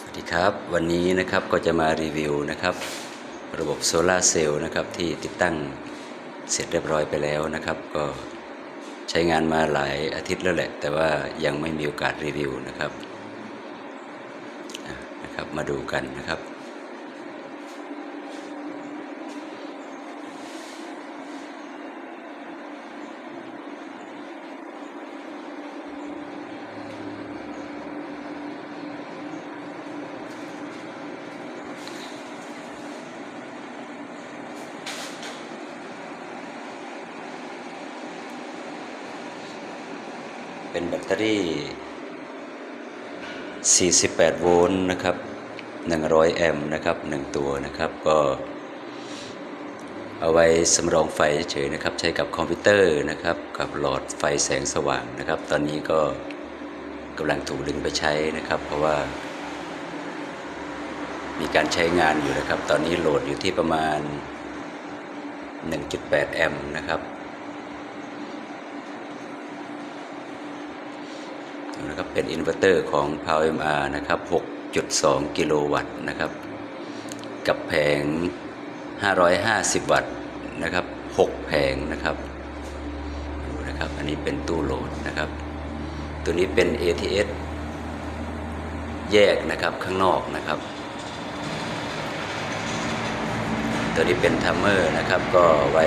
สวัสดีครับวันนี้นะครับก็จะมารีวิวนะครับ ระบบโซลาเซลล์นะครับที่ติดตั้งเสร็จเรียบร้อยไปแล้วนะครับ ก็ใช้งานมาหลายอาทิตย์แล้วแหละ แต่ว่ายังไม่มีโอกาสรีวิวนะครับนะครับ มาดูกันนะครับ เป็นแบตเตอรี่ 48 โวลต์นะครับ 100 แอมป์นะครับ 1 ตัวนะครับก็เอาไว้สำรองไฟเฉยนะครับ ใช้กับคอมพิวเตอร์นะครับ กับหลอดไฟแสงสว่างนะครับ ตอนนี้ก็กำลังถูกดึงไปใช้นะครับ เพราะว่า มีการใช้งานอยู่นะครับ ตอนนี้โหลดอยู่ที่ประมาณ 1.8 แอมป์นะครับ นะครับเป็นอินเวอร์เตอร์ของ Power MR นะครับ 6.2 กิโลวัตต์นะครับ กับแผง 550 วัตต์นะครับ 6 แผงนะครับดูนะครับอันนี้เป็นตู้โหลดนะครับ ตัวนี้เป็น ATS แยกนะครับข้างนอกนะครับ ตัวนี้เป็นทัมเมอร์นะครับก็ไว้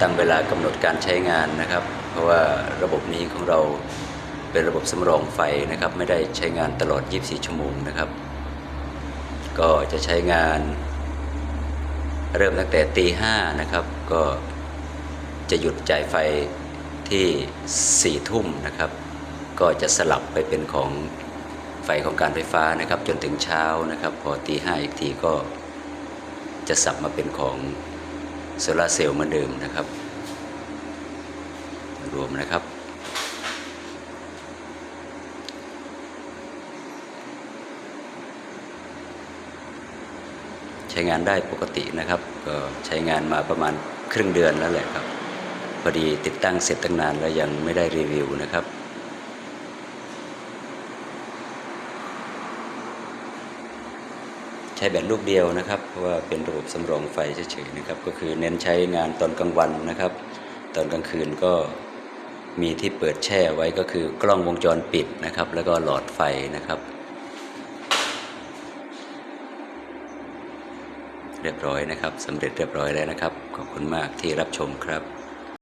ตั้งเวลากำหนดการใช้งานนะครับ เพราะว่าระบบนี้ของเรา เป็นระบบสำรองไฟนะครับ ไม่ได้ใช้งานตลอด 24 ชั่วโมงนะครับ ก็จะใช้งาน เริ่มตั้งแต่ตีห้านะครับ ก็จะหยุดจ่ายไฟที่สี่ทุ่มนะครับ ก็จะสลับไปเป็นของไฟของการไฟฟ้านะครับ จนถึงเช้านะครับ พอตีห้าอีกทีก็จะสับมาเป็นของโซลาร์เซลล์เหมือนเดิมนะครับ รวมนะครับ ใช้งานได้ปกตินะครับก็ใช้งานมาประมาณครึ่งเดือนแล้วแหละครับ พอดีติดตั้งเสร็จตั้งนานแล้วยังไม่ได้รีวิวนะครับใช้แบตลูกเดียวนะครับเพราะว่าเป็นระบบสำรองไฟเฉยๆนะครับ ก็คือเน้นใช้งานตอนกลางวันนะครับ ตอนกลางคืนก็มีที่เปิดแช่ไว้ก็คือกล้องวงจรปิดนะครับ แล้วก็หลอดไฟนะครับ เรียบร้อยนะครับสำเร็จเรียบร้อยแล้วนะครับ ขอบคุณมากที่รับชมครับ